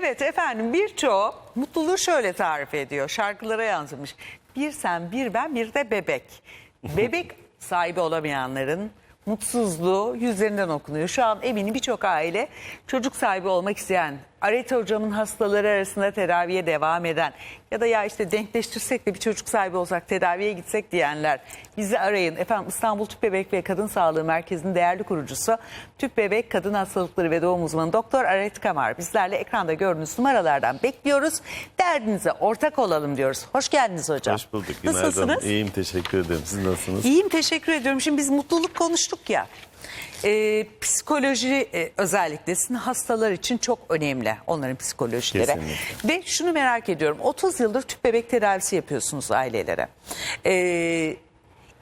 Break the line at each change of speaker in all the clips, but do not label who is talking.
Evet efendim birçoğu mutluluğu şöyle tarif ediyor. Şarkılara yansımış. Bir sen, bir ben, bir de bebek. Bebek sahibi olamayanların mutsuzluğu yüzlerinden okunuyor. Şu an eminim birçok aile çocuk sahibi olmak isteyen, Areta hocamın hastaları arasında tedaviye devam eden ya da ya işte denkleştirsek de bir çocuk sahibi olsak tedaviye gitsek diyenler bizi arayın. Efendim İstanbul Tüp Bebek ve Kadın Sağlığı Merkezi'nin değerli kurucusu Tüp Bebek Kadın Hastalıkları ve Doğum Uzmanı Doktor Aret Kamar bizlerle ekranda gördüğünüz numaralardan bekliyoruz. Derdinize ortak olalım diyoruz. Hoş geldiniz hocam.
Hoş bulduk. Günaydın.
Nasılsınız?
İyiyim teşekkür ederim. Siz nasılsınız?
İyiyim teşekkür ediyorum. Şimdi biz mutluluk konuştuk ya. Ee, psikoloji e, özellikle sizin hastalar için çok önemli. Onların psikolojileri.
Kesinlikle.
Ve şunu merak ediyorum. 30 yıldır tüp bebek tedavisi yapıyorsunuz ailelere. Ee,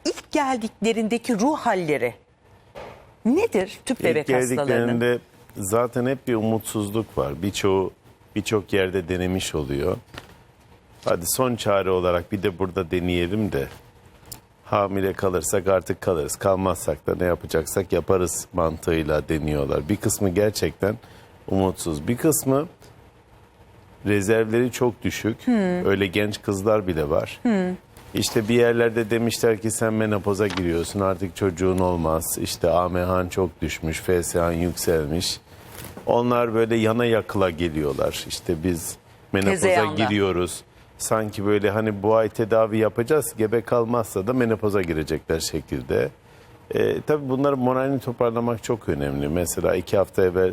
ilk geldiklerindeki ruh halleri nedir tüp bebek
İlk
hastalarının?
geldiklerinde zaten hep bir umutsuzluk var. Birçoğu birçok yerde denemiş oluyor. Hadi son çare olarak bir de burada deneyelim de hamile kalırsak artık kalırız. Kalmazsak da ne yapacaksak yaparız mantığıyla deniyorlar. Bir kısmı gerçekten umutsuz. Bir kısmı rezervleri çok düşük. Öyle genç kızlar bile var. İşte bir yerlerde demişler ki sen menopoza giriyorsun artık çocuğun olmaz. İşte AMH'n çok düşmüş, FSH'n yükselmiş. Onlar böyle yana yakıla geliyorlar. İşte biz menopoza
Tezeyanda.
giriyoruz. Sanki böyle hani bu ay tedavi yapacağız. Gebe kalmazsa da menopoza girecekler şekilde. E, tabii bunların moralini toparlamak çok önemli. Mesela iki hafta evvel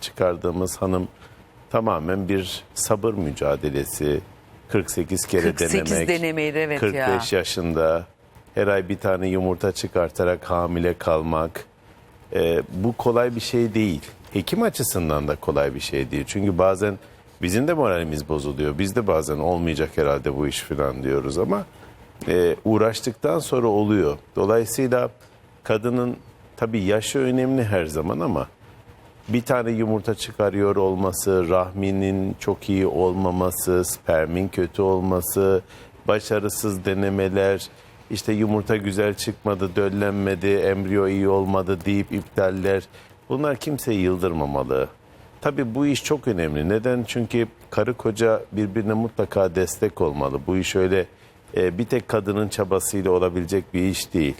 çıkardığımız hanım tamamen bir sabır mücadelesi. 48 kere
48
denemek.
denemeydi, evet ya.
45 yaşında her ay bir tane yumurta çıkartarak hamile kalmak. E, bu kolay bir şey değil. Hekim açısından da kolay bir şey değil. Çünkü bazen bizim de moralimiz bozuluyor. Biz de bazen olmayacak herhalde bu iş falan diyoruz ama e, uğraştıktan sonra oluyor. Dolayısıyla kadının tabii yaşı önemli her zaman ama bir tane yumurta çıkarıyor olması, rahminin çok iyi olmaması, spermin kötü olması, başarısız denemeler, işte yumurta güzel çıkmadı, döllenmedi, embriyo iyi olmadı deyip iptaller. Bunlar kimseyi yıldırmamalı. Tabii bu iş çok önemli. Neden? Çünkü karı koca birbirine mutlaka destek olmalı. Bu iş öyle e, bir tek kadının çabasıyla olabilecek bir iş değil.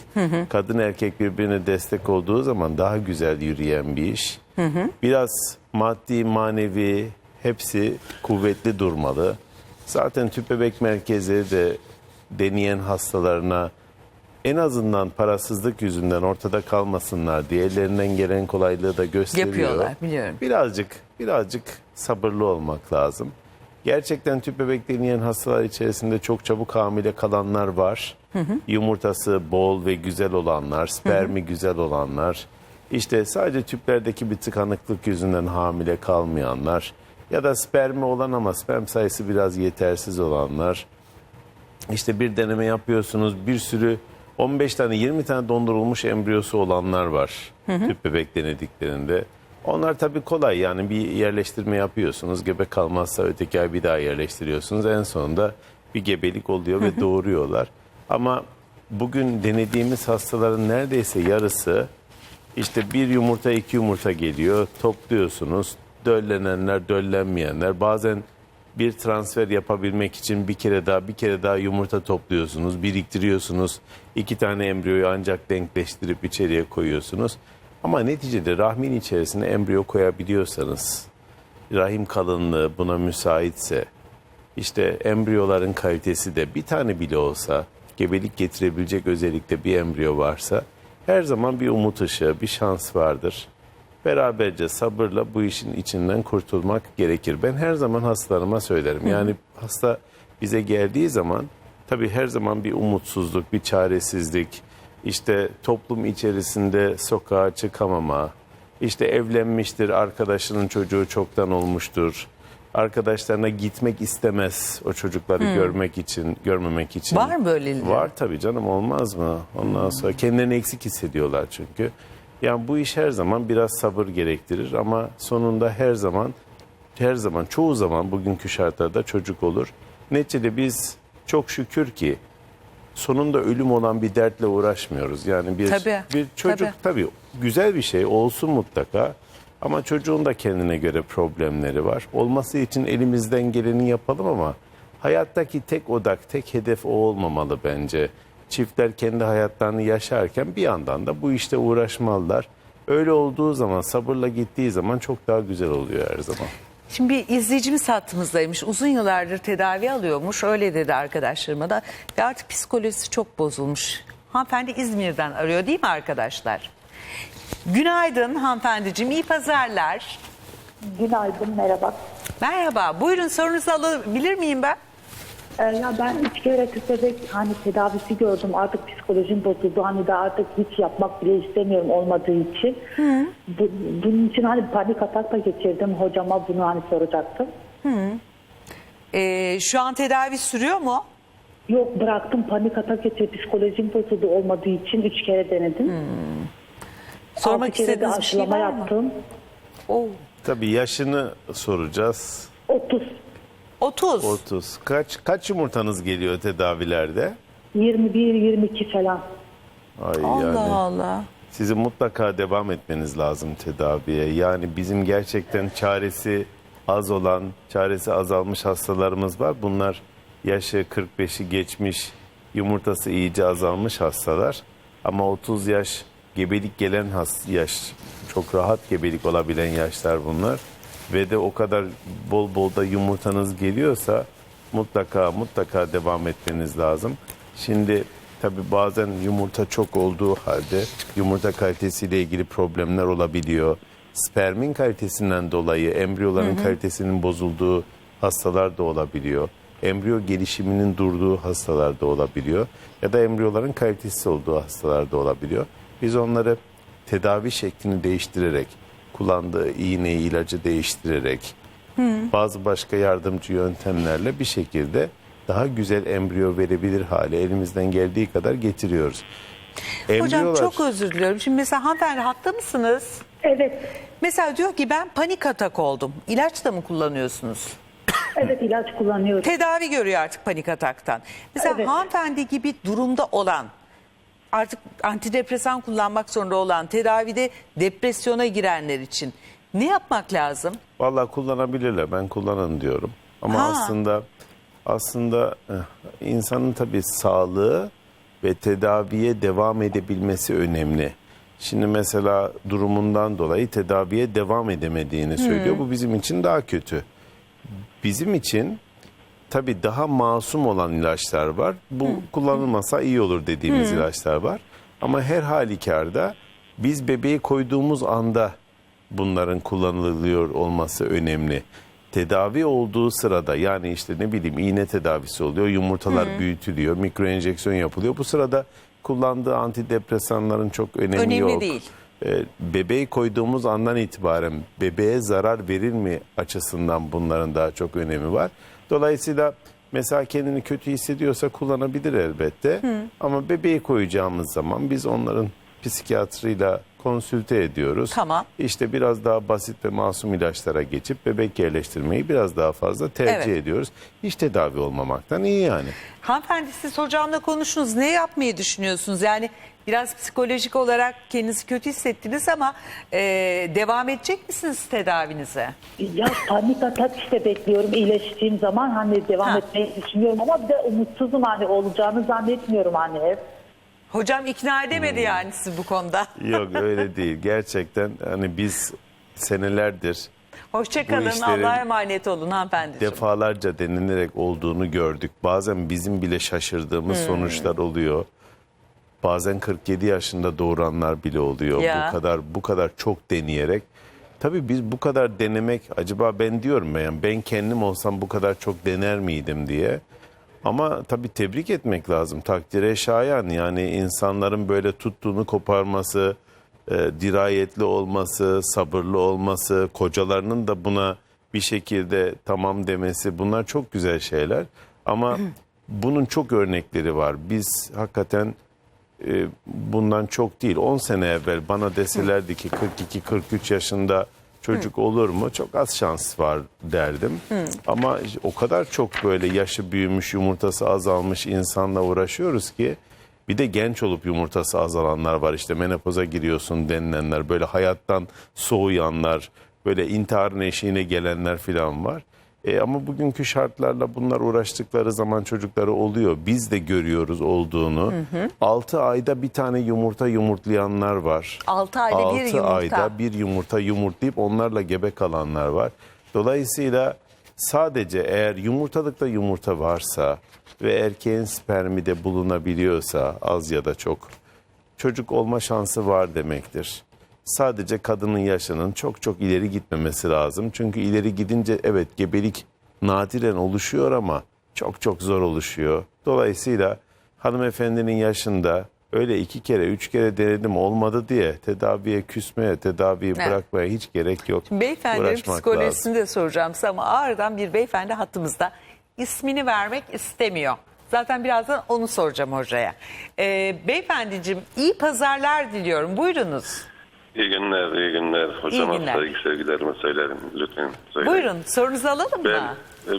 Kadın erkek birbirine destek olduğu zaman daha güzel yürüyen bir iş. Biraz maddi, manevi hepsi kuvvetli durmalı. Zaten tüp bebek merkezleri de deneyen hastalarına en azından parasızlık yüzünden ortada kalmasınlar diye ellerinden gelen kolaylığı da gösteriyor.
Yapıyorlar, biliyorum.
Birazcık birazcık sabırlı olmak lazım. Gerçekten tüp bebek deneyen hastalar içerisinde çok çabuk hamile kalanlar var. Yumurtası bol ve güzel olanlar, spermi güzel olanlar. İşte sadece tüplerdeki bir tıkanıklık yüzünden hamile kalmayanlar ya da spermi olan ama sperm sayısı biraz yetersiz olanlar. İşte bir deneme yapıyorsunuz bir sürü 15 tane 20 tane dondurulmuş embriyosu olanlar var. Tüp bebek denediklerinde. Onlar tabii kolay yani bir yerleştirme yapıyorsunuz gebe kalmazsa öteki ay bir daha yerleştiriyorsunuz. En sonunda bir gebelik oluyor ve doğuruyorlar. Ama bugün denediğimiz hastaların neredeyse yarısı işte bir yumurta iki yumurta geliyor topluyorsunuz. Döllenenler döllenmeyenler bazen bir transfer yapabilmek için bir kere daha bir kere daha yumurta topluyorsunuz, biriktiriyorsunuz. iki tane embriyoyu ancak denkleştirip içeriye koyuyorsunuz. Ama neticede rahmin içerisine embriyo koyabiliyorsanız, rahim kalınlığı buna müsaitse, işte embriyoların kalitesi de bir tane bile olsa gebelik getirebilecek özellikle bir embriyo varsa her zaman bir umut ışığı, bir şans vardır. Beraberce sabırla bu işin içinden kurtulmak gerekir. Ben her zaman hastalarıma söylerim. Yani hasta bize geldiği zaman tabii her zaman bir umutsuzluk, bir çaresizlik, işte toplum içerisinde sokağa çıkamama, işte evlenmiştir, arkadaşının çocuğu çoktan olmuştur. Arkadaşlarına gitmek istemez o çocukları görmek için, görmemek için.
Var böyle?
Var tabii canım olmaz mı? Ondan sonra kendilerini eksik hissediyorlar çünkü. Yani bu iş her zaman biraz sabır gerektirir ama sonunda her zaman her zaman çoğu zaman bugünkü şartlarda çocuk olur. Neticede biz çok şükür ki sonunda ölüm olan bir dertle uğraşmıyoruz. Yani bir
Tabii,
bir çocuk tabii. güzel bir şey olsun mutlaka Ama çocuğun da kendine göre problemleri var. Olması için elimizden geleni yapalım ama hayattaki tek odak, tek hedef o olmamalı bence. Çiftler kendi hayatlarını yaşarken bir yandan da bu işte uğraşmalılar. Öyle olduğu zaman, sabırla gittiği zaman çok daha güzel oluyor her zaman.
Şimdi bir izleyicimiz hattımızdaymış. Uzun yıllardır tedavi alıyormuş. Öyle dedi arkadaşlarıma da. Ve artık psikolojisi çok bozulmuş. Hanımefendi İzmir'den arıyor değil mi arkadaşlar? Günaydın hanımefendiciğim. iyi pazarlar.
Günaydın, merhaba.
Merhaba. Buyurun sorunuzu alabilir miyim ben?
Ee, ya ben üç kere tüpebek hani tedavisi gördüm. Artık psikolojim bozuldu. Hani de artık hiç yapmak bile istemiyorum olmadığı için. Bu, bunun için hani panik atak da geçirdim. Hocama bunu hani soracaktım.
Ee, şu an tedavi sürüyor mu?
Yok bıraktım panik atak geçirdim. Psikolojim bozuldu olmadığı için üç kere denedim.
Sormak
Altı kere de
istediğiniz bir şey
aşılama
var mı?
yaptım.
Oo.
Tabii yaşını soracağız.
30,
30.
30. Kaç kaç yumurtanız geliyor tedavilerde?
21, 22 falan.
Ay
Allah
yani.
Allah.
Sizin mutlaka devam etmeniz lazım tedaviye. Yani bizim gerçekten çaresi az olan, çaresi azalmış hastalarımız var. Bunlar yaşı 45'i geçmiş, yumurtası iyice azalmış hastalar. Ama 30 yaş gebelik gelen has yaş, çok rahat gebelik olabilen yaşlar bunlar. Ve de o kadar bol bol da yumurtanız geliyorsa mutlaka mutlaka devam etmeniz lazım. Şimdi Tabi bazen yumurta çok olduğu halde yumurta kalitesiyle ilgili problemler olabiliyor. Spermin kalitesinden dolayı embriyoların kalitesinin bozulduğu hastalar da olabiliyor. Embriyo gelişiminin durduğu hastalar da olabiliyor. Ya da embriyoların kalitesiz olduğu hastalar da olabiliyor. Biz onları tedavi şeklini değiştirerek, kullandığı iğneyi, ilacı değiştirerek, bazı başka yardımcı yöntemlerle bir şekilde daha güzel embriyo verebilir hale elimizden geldiği kadar getiriyoruz.
Hocam
Embriyolar-
çok özür diliyorum. Şimdi mesela hanımefendi haklı mısınız?
Evet,
Mesela diyor ki ben panik atak oldum. İlaç da mı kullanıyorsunuz?
evet ilaç kullanıyorum.
Tedavi görüyor artık panik ataktan. Mesela
Evet.
hanımefendi gibi durumda olan artık antidepresan kullanmak zorunda olan tedavide depresyona girenler için ne yapmak lazım?
Vallahi kullanabilirler. Ben kullanın diyorum. Ama
Ha.
aslında aslında eh, insanın tabii sağlığı ve tedaviye devam edebilmesi önemli. Şimdi mesela durumundan dolayı tedaviye devam edemediğini söylüyor. Bu bizim için daha kötü. Bizim için tabii daha masum olan ilaçlar var. Bu kullanılmasa iyi olur dediğimiz ilaçlar var. Ama her halükarda biz bebeği koyduğumuz anda bunların kullanılıyor olması önemli. Tedavi olduğu sırada yani işte ne bileyim iğne tedavisi oluyor, yumurtalar büyütülüyor, mikro enjeksiyon yapılıyor. Bu sırada kullandığı antidepresanların çok önemi
Önemli
yok.
değil.
E, bebeği koyduğumuz andan itibaren bebeğe zarar verir mi açısından bunların daha çok önemi var. Dolayısıyla mesela kendini kötü hissediyorsa kullanabilir elbette. Ama bebeği koyacağımız zaman biz onların psikiyatrıyla konsülte ediyoruz.
Tamam.
İşte biraz daha basit ve masum ilaçlara geçip bebek yerleştirmeyi biraz daha fazla tercih
Evet.
ediyoruz. Hiç tedavi olmamaktan iyi yani.
Hanımefendi siz hocamla konuştunuz. Ne yapmayı düşünüyorsunuz? Yani biraz psikolojik olarak kendinizi kötü hissettiniz ama e, devam edecek misiniz tedavinize?
Ya panik atak işte bekliyorum iyileştiğim zaman hani devam
Ha.
etmeyi düşünüyorum ama bir de umutsuzum hani olacağını zannetmiyorum hani hep.
Hocam ikna edemedi
Hmm.
yani sizi bu konuda.
Yok öyle değil. Gerçekten hani biz senelerdir
Hoşçakalın.
işlerin
Allah'a emanet olun hanımefendiciğim.
defalarca denilerek olduğunu gördük. Bazen bizim bile şaşırdığımız
Hmm.
sonuçlar oluyor. Bazen 47 yaşında doğuranlar bile oluyor.
Ya.
Bu kadar bu kadar çok deneyerek. Tabii biz bu kadar denemek acaba ben diyorum ben ben kendim olsam bu kadar çok dener miydim diye. Ama tabii tebrik etmek lazım. Takdire şayan yani insanların böyle tuttuğunu koparması, e, dirayetli olması, sabırlı olması, kocalarının da buna bir şekilde tamam demesi bunlar çok güzel şeyler. Ama bunun çok örnekleri var. Biz hakikaten e, bundan çok değil 10 sene evvel bana deselerdi ki 42-43 yaşında çocuk olur mu çok az şans var derdim. Ama o kadar çok böyle yaşı büyümüş yumurtası azalmış insanla uğraşıyoruz ki Bir de genç olup yumurtası azalanlar var. İşte menopoza giriyorsun denilenler, böyle hayattan soğuyanlar, böyle intiharın eşiğine gelenler falan var. E, ama bugünkü şartlarla bunlar uğraştıkları zaman çocukları oluyor. Biz de görüyoruz olduğunu. 6 ayda bir tane yumurta yumurtlayanlar var.
6 ayda bir
Altı
yumurta.
ayda bir yumurta yumurtlayıp onlarla gebe kalanlar var. Dolayısıyla sadece eğer yumurtalıkta yumurta varsa ve erkeğin spermi de bulunabiliyorsa az ya da çok çocuk olma şansı var demektir. Sadece kadının yaşının çok çok ileri gitmemesi lazım. Çünkü ileri gidince evet gebelik nadiren oluşuyor ama çok çok zor oluşuyor. Dolayısıyla hanımefendinin yaşında öyle iki kere üç kere denedim olmadı diye tedaviye küsmeye, tedaviyi
Evet.
bırakmaya hiç gerek yok.
Beyefendinin
Uğraşmak
psikolojisini de soracağım size ama ağrıdan bir beyefendi hattımızda ismini vermek istemiyor. Zaten birazdan onu soracağım hocaya. Ee, beyefendiciğim iyi pazarlar diliyorum. Buyurunuz.
İyi günler, iyi günler. Hocama
günler.
saygı sevgilerimi söylerim lütfen. Söyleyin.
Buyurun sorunuzu alalım
Ben,
mı?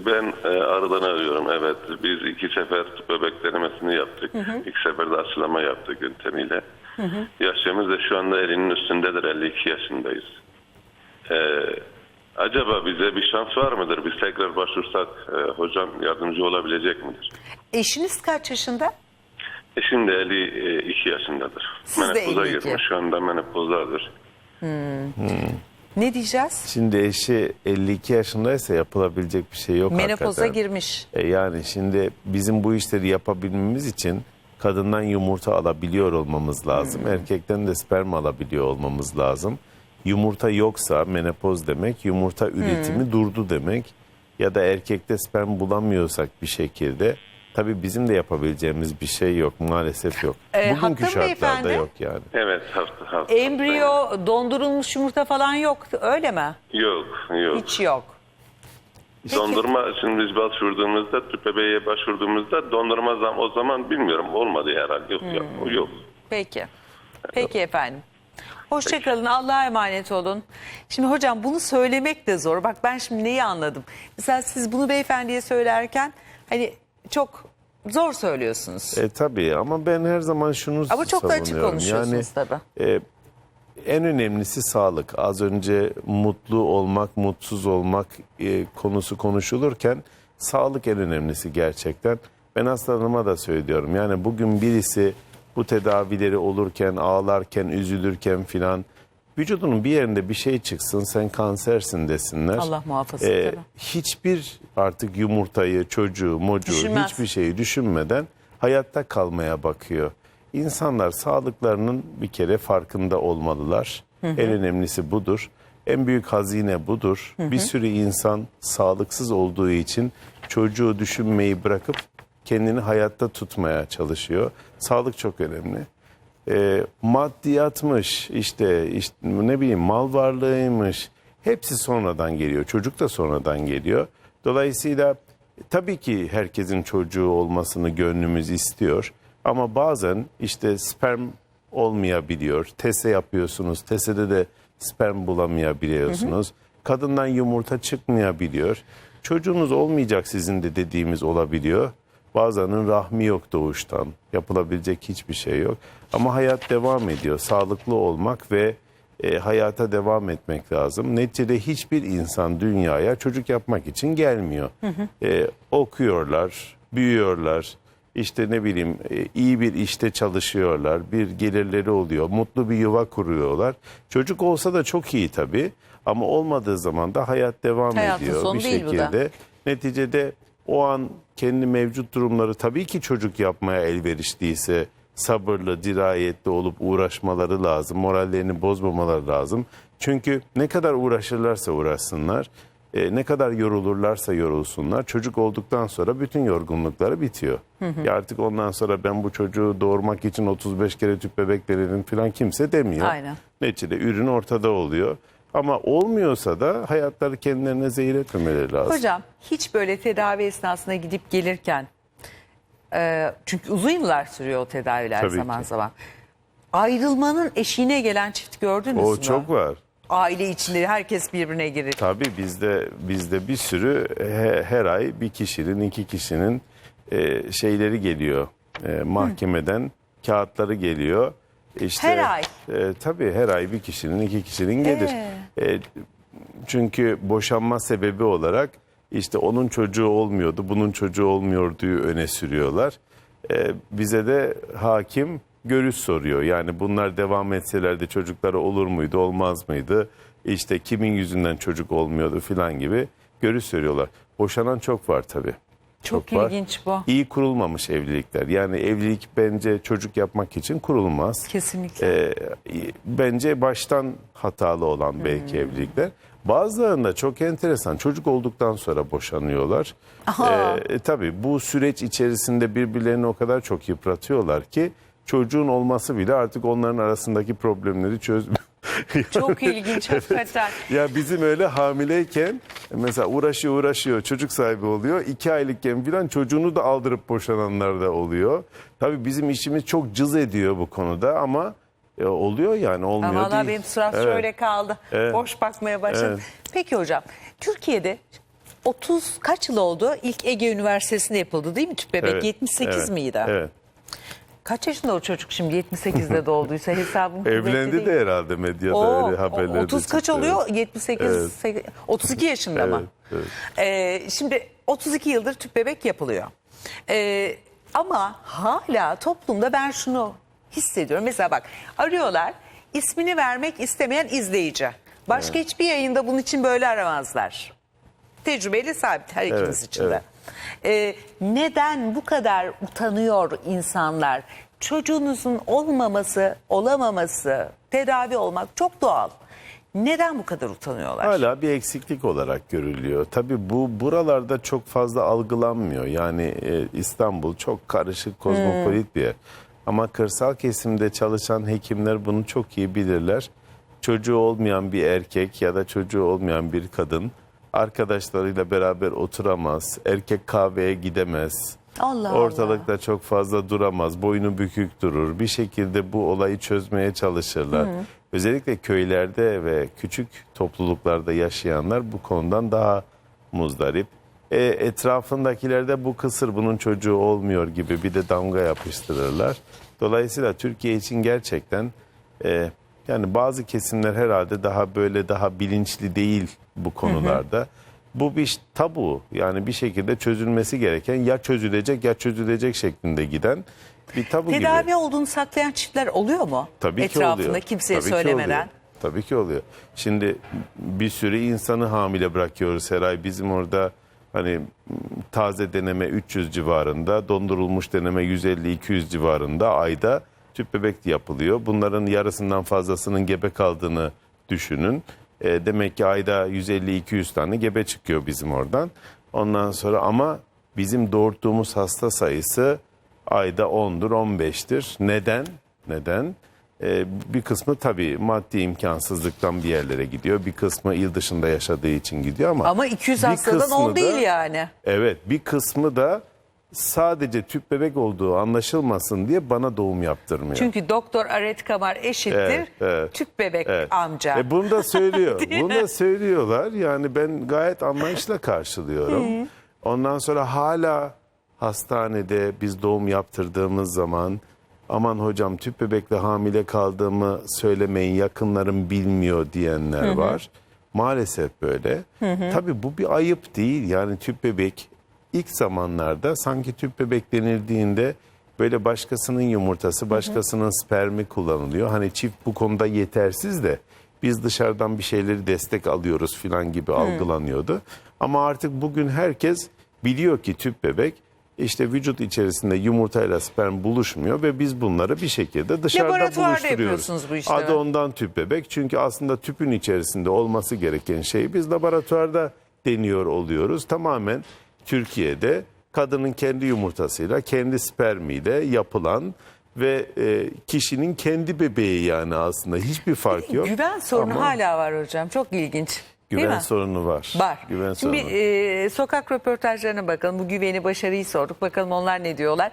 ben e, aradan arıyorum evet. Biz iki sefer bebek denemesini yaptık. İlk seferde aşılama yaptık yöntemiyle. Yaşımız da şu anda elinin üstündedir. 52 yaşındayız. Ee, acaba bize bir şans var mıdır? Biz tekrar başvursak e, hocam yardımcı olabilecek midir?
Eşiniz kaç yaşında?
Eşim de 52 yaşındadır.
Siz de
Menopoza
52.
girmiş şu anda menopozdadır.
Ne diyeceğiz?
Şimdi eşi 52 yaşındaysa yapılabilecek bir şey yok
Menopoza
hakikaten.
girmiş.
E yani şimdi bizim bu işleri yapabilmemiz için kadından yumurta alabiliyor olmamız lazım.
Hmm.
Erkekten de sperm alabiliyor olmamız lazım. Yumurta yoksa menopoz demek, yumurta
Hmm.
üretimi durdu demek. Ya da erkekte sperm bulamıyorsak bir şekilde tabii bizim de yapabileceğimiz bir şey yok maalesef yok.
E,
Bugünkü
hakkım
şartlarda
beyefendi.
yok yani.
Evet hafta hafta.
Embriyo, dondurulmuş yumurta falan yok öyle mi?
Yok yok.
Hiç yok. Peki.
Dondurma şimdi biz başvurduğumuzda tüp bebeğe başvurduğumuzda dondurma zam o zaman bilmiyorum olmadı herhalde yok yok
Hmm.
yok.
Peki. Peki efendim. Hoşçakalın. Allah'a emanet olun. Şimdi hocam bunu söylemek de zor. Bak ben şimdi neyi anladım. Mesela siz bunu beyefendiye söylerken hani çok zor söylüyorsunuz.
E tabii ama ben her zaman şunu
Ama çok da açık
savunuyorum.
konuşuyorsunuz tabii.
e, en önemlisi sağlık. Az önce mutlu olmak, mutsuz olmak e, konusu konuşulurken sağlık en önemlisi gerçekten. Ben hastalarıma da söylüyorum. Yani bugün birisi bu tedavileri olurken, ağlarken, üzülürken filan vücudunun bir yerinde bir şey çıksın sen kansersin desinler.
Allah muhafaza
E,
tabii.
hiçbir artık yumurtayı, çocuğu, mocuğu
Düşünmez.
hiçbir şeyi düşünmeden hayatta kalmaya bakıyor. İnsanlar sağlıklarının bir kere farkında olmalılar. En önemlisi budur. En büyük hazine budur. Bir sürü insan sağlıksız olduğu için çocuğu düşünmeyi bırakıp kendini hayatta tutmaya çalışıyor. Sağlık çok önemli. E, maddiyatmış işte, işte ne bileyim mal varlığıymış hepsi sonradan geliyor. Çocuk da sonradan geliyor. Dolayısıyla tabii ki herkesin çocuğu olmasını gönlümüz istiyor. Ama bazen işte sperm olmayabiliyor. Tese yapıyorsunuz. Tesede de sperm bulamayabiliyorsunuz. Kadından yumurta çıkmayabiliyor. Çocuğunuz olmayacak sizin de dediğimiz olabiliyor. Bazılarının rahmi yok doğuştan. Yapılabilecek hiçbir şey yok. Ama hayat devam ediyor. Sağlıklı olmak ve e, hayata devam etmek lazım. Neticede hiçbir insan dünyaya çocuk yapmak için gelmiyor. E, okuyorlar, büyüyorlar. İşte ne bileyim e, iyi bir işte çalışıyorlar, bir gelirleri oluyor, mutlu bir yuva kuruyorlar. Çocuk olsa da çok iyi tabii ama olmadığı zaman da hayat devam
Hayatın
ediyor
sonu
bir
değil bu da.
şekilde. Neticede o an kendi mevcut durumları tabii ki çocuk yapmaya elverişliyse sabırlı, dirayetli olup uğraşmaları lazım. Morallerini bozmamaları lazım. Çünkü ne kadar uğraşırlarsa uğraşsınlar, e, ne kadar yorulurlarsa yorulsunlar. Çocuk olduktan sonra bütün yorgunlukları bitiyor. Ya artık ondan sonra ben bu çocuğu doğurmak için 35 kere tüp bebek denedim falan kimse demiyor.
Aynen.
Neticede ürün ortada oluyor. Ama olmuyorsa da hayatları kendilerine zehir etmemeleri lazım.
Hocam hiç böyle tedavi esnasında gidip gelirken e, çünkü uzun yıllar sürüyor o tedaviler
Tabii
zaman
ki.
zaman. Ayrılmanın eşiğine gelen çift gördünüz mü?
o çok var.
Aile içinde herkes birbirine girir.
Tabii bizde bizde bir sürü he- her ay bir kişinin iki kişinin e, şeyleri geliyor e, mahkemeden kağıtları geliyor. İşte,
Her ay?
E, tabii her ay bir kişinin iki kişinin gelir. E, çünkü boşanma sebebi olarak işte onun çocuğu olmuyordu, bunun çocuğu olmuyordu öne sürüyorlar. E, bize de hakim görüş soruyor. Yani bunlar devam etselerdi çocukları olur muydu, olmaz mıydı? İşte kimin yüzünden çocuk olmuyordu filan gibi görüş söylüyorlar. Boşanan çok var tabii.
Çok
var.
ilginç bu.
İyi kurulmamış evlilikler. Yani evlilik bence çocuk yapmak için kurulmaz.
Kesinlikle.
Ee, bence baştan hatalı olan belki evlilikler. Bazılarında çok enteresan çocuk olduktan sonra boşanıyorlar. Ee, tabii bu süreç içerisinde birbirlerini o kadar çok yıpratıyorlar ki çocuğun olması bile artık onların arasındaki problemleri çözmüyor.
Çok ilginç hakikaten.
Ya bizim öyle hamileyken mesela uğraşıyor uğraşıyor çocuk sahibi oluyor. iki aylıkken falan çocuğunu da aldırıp boşananlar da oluyor. Tabii bizim işimiz çok cız ediyor bu konuda ama e, oluyor yani olmuyor
Ama
değil.
benim sıram
Evet.
şöyle kaldı.
Evet.
Boş bakmaya başladım.
Evet.
Peki hocam Türkiye'de 30 kaç yıl oldu? İlk Ege Üniversitesi'nde yapıldı değil mi tüp bebek?
Evet,
78
evet,
miydi?
Evet.
Kaç yaşında o çocuk şimdi 78'de doğduysa hesabım
Evlendi de herhalde medyada
Oo,
öyle haberler.
30 kaç oluyor? 78, 32 yaşında mı?
Evet,
Ee, şimdi 32 yıldır tüp bebek yapılıyor. Ee, ama hala toplumda ben şunu hissediyorum. Mesela bak arıyorlar ismini vermek istemeyen izleyici. Başka hiçbir yayında bunun için böyle aramazlar. Tecrübeyle sabit her ikimiz
Evet,
için de.
evet.
Ee, neden bu kadar utanıyor insanlar? Çocuğunuzun olmaması, olamaması, tedavi olmak çok doğal. Neden bu kadar utanıyorlar?
Hala bir eksiklik olarak görülüyor. Tabii bu buralarda çok fazla algılanmıyor. Yani e, İstanbul çok karışık, kozmopolit bir yer. Ama kırsal kesimde çalışan hekimler bunu çok iyi bilirler. Çocuğu olmayan bir erkek ya da çocuğu olmayan bir kadın arkadaşlarıyla beraber oturamaz. Erkek kahveye gidemez.
Allah Allah.
Ortalıkta çok fazla duramaz. Boynu bükük durur. Bir şekilde bu olayı çözmeye çalışırlar. Özellikle köylerde ve küçük topluluklarda yaşayanlar bu konudan daha muzdarip. E, etrafındakiler de bu kısır bunun çocuğu olmuyor gibi bir de damga yapıştırırlar. Dolayısıyla Türkiye için gerçekten e, yani bazı kesimler herhalde daha böyle daha bilinçli değil bu konularda. Bu bir tabu yani bir şekilde çözülmesi gereken ya çözülecek ya çözülecek şeklinde giden bir tabu gibi.
Tedavi olduğunu saklayan çiftler oluyor mu?
Tabii ki
Etrafında
oluyor.
kimseye
Tabii ki
söylemeden.
oluyor. Tabii ki oluyor. Şimdi bir sürü insanı hamile bırakıyoruz her ay. Bizim orada hani taze deneme 300 civarında, dondurulmuş deneme 150-200 civarında ayda tüp bebek yapılıyor. Bunların yarısından fazlasının gebe kaldığını düşünün. E, demek ki ayda 150-200 tane gebe çıkıyor bizim oradan. Ondan sonra ama bizim doğurttuğumuz hasta sayısı ayda 10'dur 15'tir. Neden? Neden? Ee, bir kısmı tabii maddi imkansızlıktan bir yerlere gidiyor. Bir kısmı il dışında yaşadığı için gidiyor ama
Ama 200
bir
hastadan
kısmı
10
da-
değil yani.
Evet, bir kısmı da sadece tüp bebek olduğu anlaşılmasın diye bana doğum yaptırmıyor.
Çünkü doktor Aret Kamar eşittir
Evet, evet.
tüp bebek
Evet.
amca.
E bunu da söylüyor. Bunu da söylüyorlar. Yani ben gayet anlayışla karşılıyorum. Ondan sonra hala hastanede biz doğum yaptırdığımız zaman aman hocam tüp bebekle hamile kaldığımı söylemeyin yakınlarım bilmiyor diyenler var. Maalesef böyle. Tabii bu bir ayıp değil. Yani tüp bebek ilk zamanlarda sanki tüp bebek denildiğinde böyle başkasının yumurtası, başkasının spermi kullanılıyor. Hani çift bu konuda yetersiz de biz dışarıdan bir şeyleri destek alıyoruz falan gibi algılanıyordu. Ama artık bugün herkes biliyor ki tüp bebek işte vücut içerisinde yumurtayla sperm buluşmuyor ve biz bunları bir şekilde dışarıda buluşturuyoruz.
bu işlemi.
Adı ondan tüp bebek çünkü aslında tüpün içerisinde olması gereken şeyi biz laboratuvarda deniyor oluyoruz. Tamamen Türkiye'de kadının kendi yumurtasıyla, kendi spermiyle yapılan ve e, kişinin kendi bebeği yani aslında hiçbir fark yok.
Güven sorunu
Ama
hala var hocam. Çok ilginç. Değil
güven
mi?
sorunu var.
Var.
Güven
Şimdi
sorunu.
e, sokak röportajlarına bakalım. Bu güveni, başarıyı sorduk. Bakalım onlar ne diyorlar.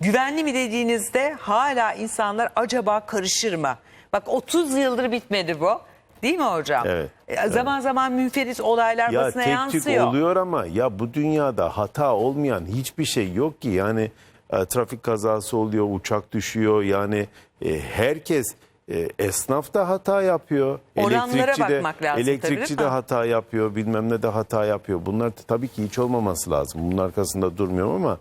Güvenli mi dediğinizde hala insanlar acaba karışır mı? Bak 30 yıldır bitmedi bu. Değil mi hocam?
Evet,
E, Zaman zaman münferit olaylar
Ya
basına
tek
yansıyor.
oluyor ama ya bu dünyada hata olmayan hiçbir şey yok ki. Yani e, trafik kazası oluyor, uçak düşüyor. Yani e, herkes e, esnaf da hata yapıyor.
Oranlara
Elektrikçi de,
bakmak lazım tabii,
Elektrikçi
değil
de hata yapıyor, bilmem ne de hata yapıyor. Bunlar tabii ki hiç olmaması lazım. Bunun arkasında durmuyorum ama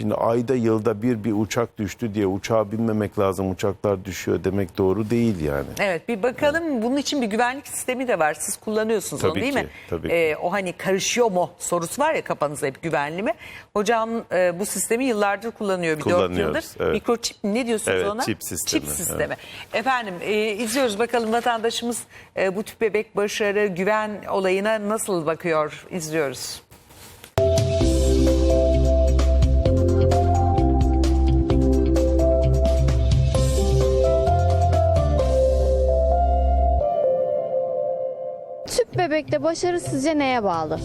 şimdi ayda yılda bir bir uçak düştü diye uçağa binmemek lazım. Uçaklar düşüyor demek doğru değil yani.
Evet bir bakalım bunun için bir güvenlik sistemi de var. Siz kullanıyorsunuz onu
Tabii
değil
ki,
mi?
tabii ki.
Ee, o hani karışıyor mu sorusu var ya kafanızda hep güvenli mi? Hocam e, bu sistemi yıllardır kullanıyor bir dört
Kullanıyoruz,
yıldır.
evet.
Mikroçip mi? ne diyorsunuz
Evet,
ona?
çip sistemi,
Çip sistemi. Efendim e, izliyoruz bakalım vatandaşımız e, bu tüp bebek başarı güven olayına nasıl bakıyor izliyoruz.
Tüp bebekte başarı sizce neye bağlı?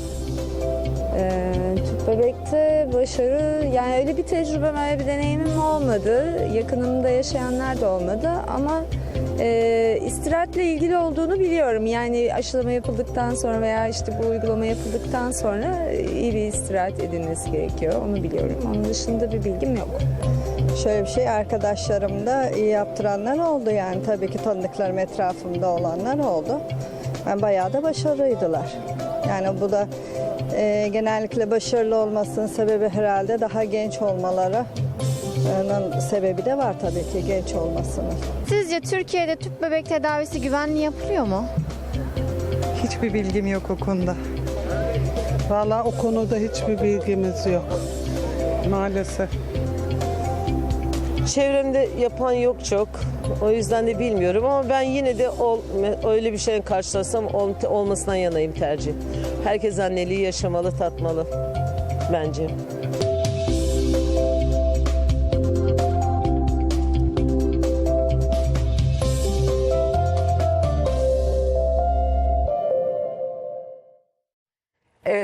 Ee, tüp bebekte başarı yani öyle bir tecrübem öyle bir deneyimim olmadı. Yakınımda yaşayanlar da olmadı ama e, istirahatle ilgili olduğunu biliyorum. Yani aşılama yapıldıktan sonra veya işte bu uygulama yapıldıktan sonra iyi bir istirahat edilmesi gerekiyor. Onu biliyorum. Onun dışında bir bilgim yok.
Şöyle bir şey arkadaşlarımda iyi yaptıranlar oldu yani tabii ki tanıdıklarım etrafımda olanlar oldu. Yani bayağı da başarılıydılar. Yani bu da e, genellikle başarılı olmasının sebebi herhalde daha genç olmalarının sebebi de var tabii ki genç olmasının.
Sizce Türkiye'de tüp bebek tedavisi güvenli yapılıyor mu?
Hiçbir bilgim yok o konuda. Vallahi o konuda hiçbir bilgimiz yok. Maalesef.
Çevremde yapan yok çok. O yüzden de bilmiyorum ama ben yine de ol, öyle bir şeyle karşılaşsam ol- olmasından yanayım tercih. Herkes anneliği yaşamalı, tatmalı bence.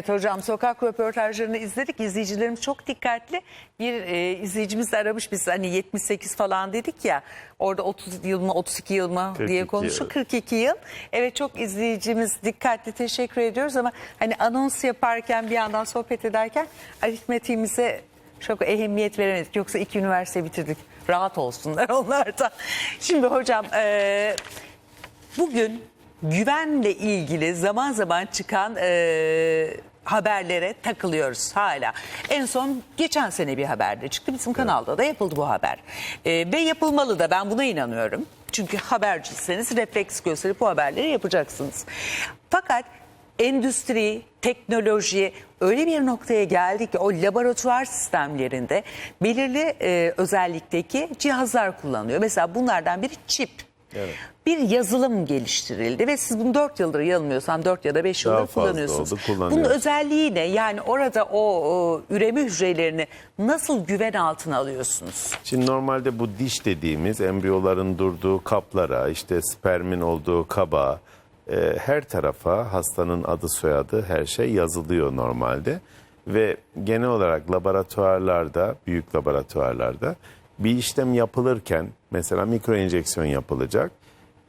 Evet hocam sokak röportajlarını izledik. İzleyicilerimiz çok dikkatli. Bir e, izleyicimiz de aramış biz hani 78 falan dedik ya. Orada 30 yıl mı 32 yıl mı
42
diye konuştuk.
yıl.
42 yıl. Evet çok izleyicimiz dikkatli teşekkür ediyoruz ama hani anons yaparken bir yandan sohbet ederken aritmetiğimize çok ehemmiyet veremedik. Yoksa iki üniversite bitirdik. Rahat olsunlar onlar da. Şimdi hocam e, Bugün güvenle ilgili zaman zaman çıkan e, haberlere takılıyoruz hala. En son geçen sene bir haberde çıktı. Bizim kanalda da yapıldı bu haber. E, ve yapılmalı da ben buna inanıyorum. Çünkü haberciyseniz refleks gösterip bu haberleri yapacaksınız. Fakat endüstri, teknoloji öyle bir noktaya geldi ki o laboratuvar sistemlerinde belirli e, özellikteki cihazlar kullanılıyor. Mesela bunlardan biri çip. Bir yazılım geliştirildi ve siz bunu 4 yıldır yanılmıyorsam 4 ya da 5
Daha
yıldır
fazla
kullanıyorsunuz.
oldu, kullanıyoruz.
Bunun özelliği ne? Yani orada o, o üreme hücrelerini nasıl güven altına alıyorsunuz?
Şimdi normalde bu diş dediğimiz embriyoların durduğu kaplara, işte spermin olduğu kaba, e, her tarafa hastanın adı soyadı her şey yazılıyor normalde. Ve genel olarak laboratuvarlarda, büyük laboratuvarlarda bir işlem yapılırken mesela mikro enjeksiyon yapılacak.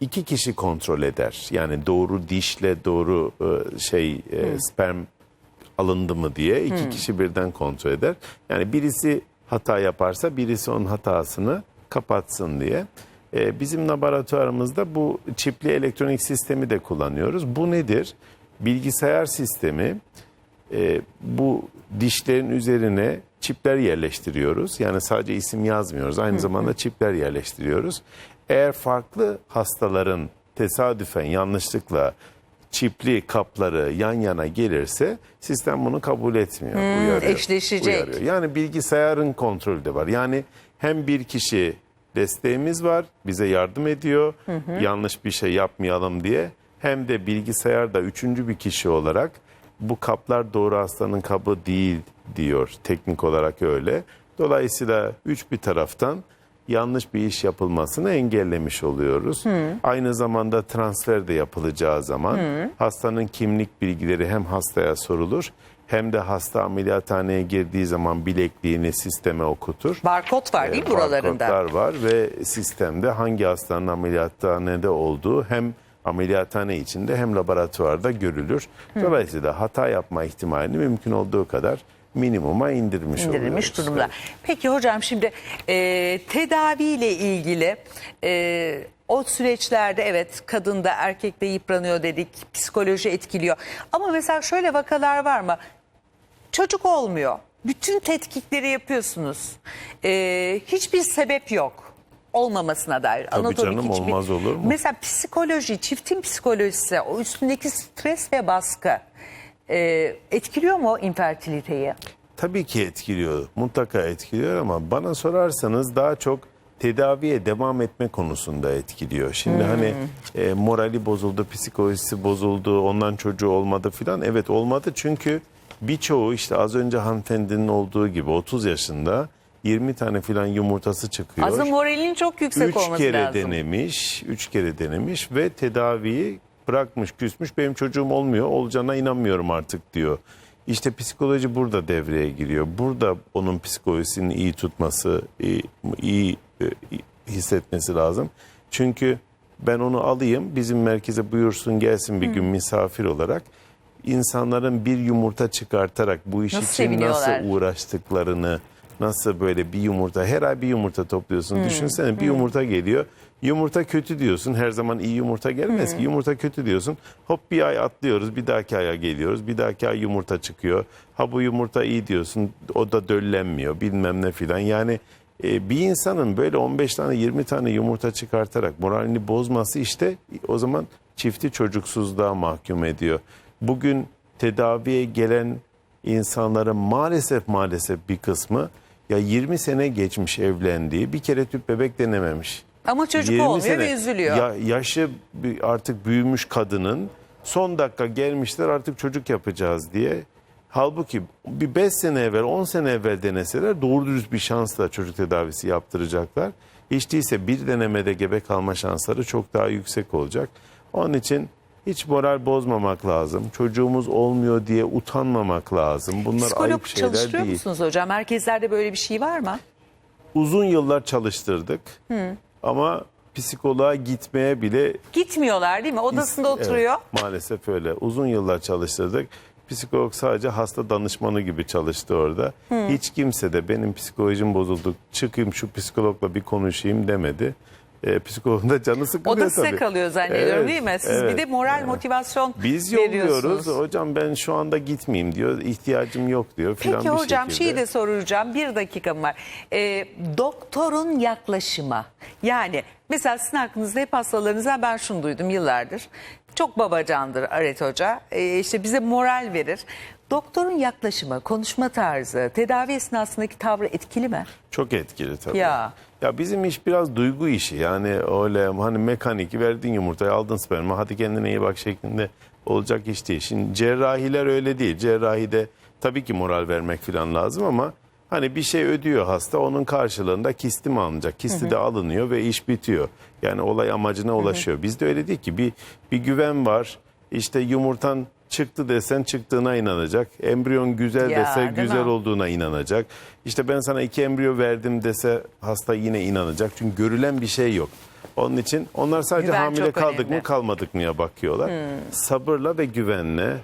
İki kişi kontrol eder. Yani doğru dişle doğru e, şey e, sperm alındı mı diye iki kişi birden kontrol eder. Yani birisi hata yaparsa birisi onun hatasını kapatsın diye. Ee, bizim laboratuvarımızda bu çipli elektronik sistemi de kullanıyoruz. Bu nedir? Bilgisayar sistemi e, bu dişlerin üzerine çipler yerleştiriyoruz. Yani sadece isim yazmıyoruz. Aynı zamanda çipler yerleştiriyoruz. Eğer farklı hastaların tesadüfen yanlışlıkla çipli kapları yan yana gelirse sistem bunu kabul etmiyor. uyarıyor,
eşleşecek.
uyarıyor. Yani bilgisayarın kontrolü de var. Yani hem bir kişi desteğimiz var, bize yardım ediyor, yanlış bir şey yapmayalım diye. Hem de bilgisayarda üçüncü bir kişi olarak bu kaplar doğru hastanın kabı değil diyor. Teknik olarak öyle. Dolayısıyla üç bir taraftan yanlış bir iş yapılmasını engellemiş oluyoruz. Aynı zamanda transfer de yapılacağı zaman hastanın kimlik bilgileri hem hastaya sorulur hem de hasta ameliyathaneye girdiği zaman bilekliğini sisteme okutur.
Barkod var değil mi
Ee,
buralarında?
barkodlar var ve sistemde hangi hastanın ameliyathanede olduğu hem ameliyathane içinde hem laboratuvarda görülür. Dolayısıyla hata yapma ihtimalini mümkün olduğu kadar minimuma indirmiş,
indirilmiş
oluyoruz.
durumda. Peki hocam şimdi e, tedaviyle ilgili e, o süreçlerde evet kadın da erkek de yıpranıyor dedik, psikoloji etkiliyor. Ama mesela şöyle vakalar var mı? Çocuk olmuyor. Bütün tetkikleri yapıyorsunuz. E, hiçbir sebep yok olmamasına dair.
Tabii canım, olmaz olur mu?
Mesela psikoloji, çiftin psikolojisi, o üstündeki stres ve baskı e, etkiliyor mu infertiliteyi?
Tabii ki etkiliyor. Mutlaka etkiliyor ama bana sorarsanız daha çok tedaviye devam etme konusunda etkiliyor. Şimdi hani e, morali bozuldu, psikolojisi bozuldu, ondan çocuğu olmadı filan. Evet olmadı çünkü birçoğu işte az önce hanımefendinin olduğu gibi 30 yaşında 20 tane filan yumurtası çıkıyor.
Aslında moralinin çok yüksek
Üç
olması
kere
lazım.
denemiş, üç kere denemiş ve tedaviyi bırakmış, küsmüş. Benim çocuğum olmuyor, olacağına inanmıyorum artık diyor. İşte psikoloji burada devreye giriyor. Burada onun psikolojisini iyi tutması, iyi, iyi e, hissetmesi lazım. Çünkü ben onu alayım, bizim merkeze buyursun gelsin bir gün misafir olarak. İnsanların bir yumurta çıkartarak bu iş
Nasıl
için nasıl uğraştıklarını, nasıl böyle bir yumurta, her ay bir yumurta topluyorsun. Düşünsene bir yumurta geliyor. Yumurta kötü diyorsun. Her zaman iyi yumurta gelmez ki. Yumurta kötü diyorsun. Hop bir ay atlıyoruz. Bir dahaki aya geliyoruz. Bir dahaki ay yumurta çıkıyor. Ha bu yumurta iyi diyorsun. O da döllenmiyor. Bilmem ne filan. Yani e, bir insanın böyle 15 tane 20 tane yumurta çıkartarak moralini bozması işte o zaman çifti çocuksuzluğa mahkum ediyor. Bugün tedaviye gelen insanların maalesef maalesef bir kısmı ya 20 sene geçmiş evlendiği bir kere tüp bebek denememiş.
Ama çocuk
20
olmuyor
sene.
ve üzülüyor.
Ya, yaşı artık büyümüş kadının son dakika gelmişler artık çocuk yapacağız diye. Halbuki bir 5 sene evvel 10 sene evvel deneseler doğru dürüst bir şansla çocuk tedavisi yaptıracaklar. Hiç değilse bir denemede gebe kalma şansları çok daha yüksek olacak. Onun için hiç moral bozmamak lazım. Çocuğumuz olmuyor diye utanmamak lazım. Bunlar
Psikolog
ayıp şeyler
çalıştırıyor
değil.
musunuz hocam? Merkezlerde böyle bir şey var mı?
Uzun yıllar çalıştırdık. Ama psikoloğa gitmeye bile
Gitmiyorlar değil mi? Odasında
Evet,
oturuyor.
maalesef öyle. Uzun yıllar çalıştırdık. Psikolog sadece hasta danışmanı gibi çalıştı orada. Hiç kimse de benim psikolojim bozuldu. Çıkayım şu psikologla bir konuşayım demedi. E, psikologun da canı
O
sıkılıyor
da size
tabii.
kalıyor zannediyorum
Evet,
değil mi? Siz
evet.
bir de moral motivasyon
Biz
veriyorsunuz.
yolluyoruz. Hocam ben şu anda gitmeyeyim diyor. İhtiyacım yok diyor filan
Peki
bir
hocam
şekilde.
şeyi de soracağım. Bir dakikam var. Ee, doktorun yaklaşımı. Yani mesela sizin hakkınızda hep hastalarınızdan ben şunu duydum yıllardır. Çok babacandır Aret Hoca. Ee, işte bize moral verir. Doktorun yaklaşımı, konuşma tarzı, tedavi esnasındaki tavrı etkili mi?
Çok etkili tabii.
Ya.
Ya bizim iş biraz duygu işi. Yani öyle hani mekanik verdin yumurtayı aldın sperma hadi kendine iyi bak şeklinde olacak iş değil. Şimdi cerrahiler öyle değil. Cerrahide tabii ki moral vermek falan lazım ama hani bir şey ödüyor hasta onun karşılığında kisti mi alınacak? Kisti de alınıyor ve iş bitiyor. Yani olay amacına ulaşıyor. Bizde öyle değil ki bir, bir güven var. İşte yumurtan çıktı desen çıktığına inanacak. Embriyon güzel
Ya,
dese
değil
güzel
mi?
olduğuna inanacak. İşte ben sana iki embriyo verdim dese hasta yine inanacak. Çünkü görülen bir şey yok. Onun için onlar sadece
Güven
hamile
çok
kaldık
önemli.
mı kalmadık mıya bakıyorlar. Sabırla ve güvenle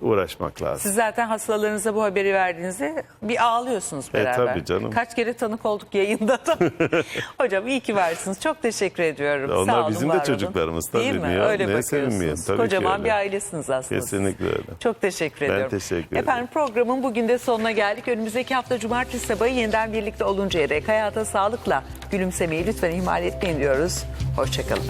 uğraşmak lazım.
Siz zaten hastalarınıza bu haberi verdiğinizde bir ağlıyorsunuz
E,
beraber.
tabii canım.
Kaç kere tanık olduk yayında da. Hocam iyi ki varsınız. Çok teşekkür ediyorum.
Onlar
Sağ olun,
bizim de çocuklarımız
Değil
tabii
mi?
ya.
Öyle
Neye
bakıyorsunuz.
Tabii
Kocaman bir ailesiniz aslında.
Kesinlikle öyle.
Çok teşekkür
Ben
ediyorum.
teşekkür ederim.
Efendim programın bugün de sonuna geldik. Önümüzdeki hafta cumartesi sabahı yeniden birlikte oluncaya dek hayata sağlıkla gülümsemeyi lütfen ihmal etmeyin diyoruz. Hoşçakalın.